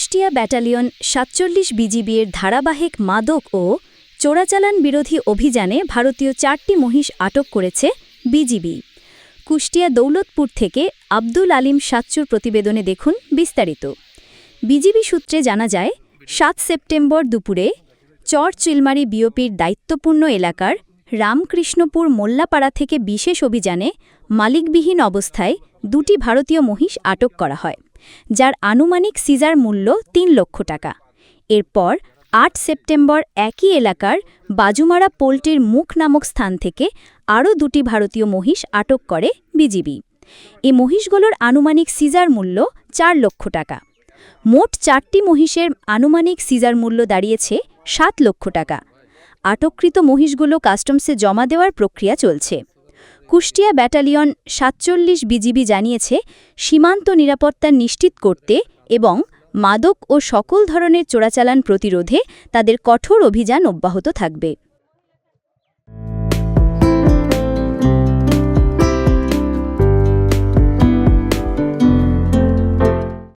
Kushtia battalion সাতচল্লিশ বিজিবির ধারাবাহিক মাদক ও চোরাচালান বিরোধী অভিযানে ভারতীয় চারটি মহিষ আটক করেছে বিজিবি। কুষ্টিয়া দৌলতপুর থেকে আব্দুল আলিম সাচ্চুর প্রতিবেদনে দেখুন বিস্তারিত। বিজিবি সূত্রে জানা যায়, সাত সেপ্টেম্বর দুপুরে চর চিলমারি বিওপির দায়িত্বপূর্ণ এলাকার রামকৃষ্ণপুর মোল্লাপাড়া থেকে বিশেষ অভিযানে মালিকবিহীন অবস্থায় দুটি ভারতীয় মহিষ আটক করা হয়। যার আনুমানিক সিজার মূল্য তিন লক্ষ টাকা। এরপর আট সেপ্টেম্বর একই এলাকার বাজুমারা পোল্ট্রির মুখ নামক স্থান থেকে আরও দুটি ভারতীয় মহিষ আটক করে বিজিবি। এই মহিষগুলোর আনুমানিক সিজার মূল্য চার লক্ষ টাকা। মোট চারটি মহিষের আনুমানিক সিজার মূল্য দাঁড়িয়েছে সাত লক্ষ টাকা। আটককৃত মহিষগুলো কাস্টমসে জমা দেওয়ার প্রক্রিয়া চলছে। কুষ্টিয়া ব্যাটালিয়ন সাতচল্লিশ বিজিবি জানিয়েছে, সীমান্ত নিরাপত্তা নিশ্চিত করতে এবং মাদক ও সকল ধরনের চোরাচালান প্রতিরোধে তাদের কঠোর অভিযান অব্যাহত থাকবে।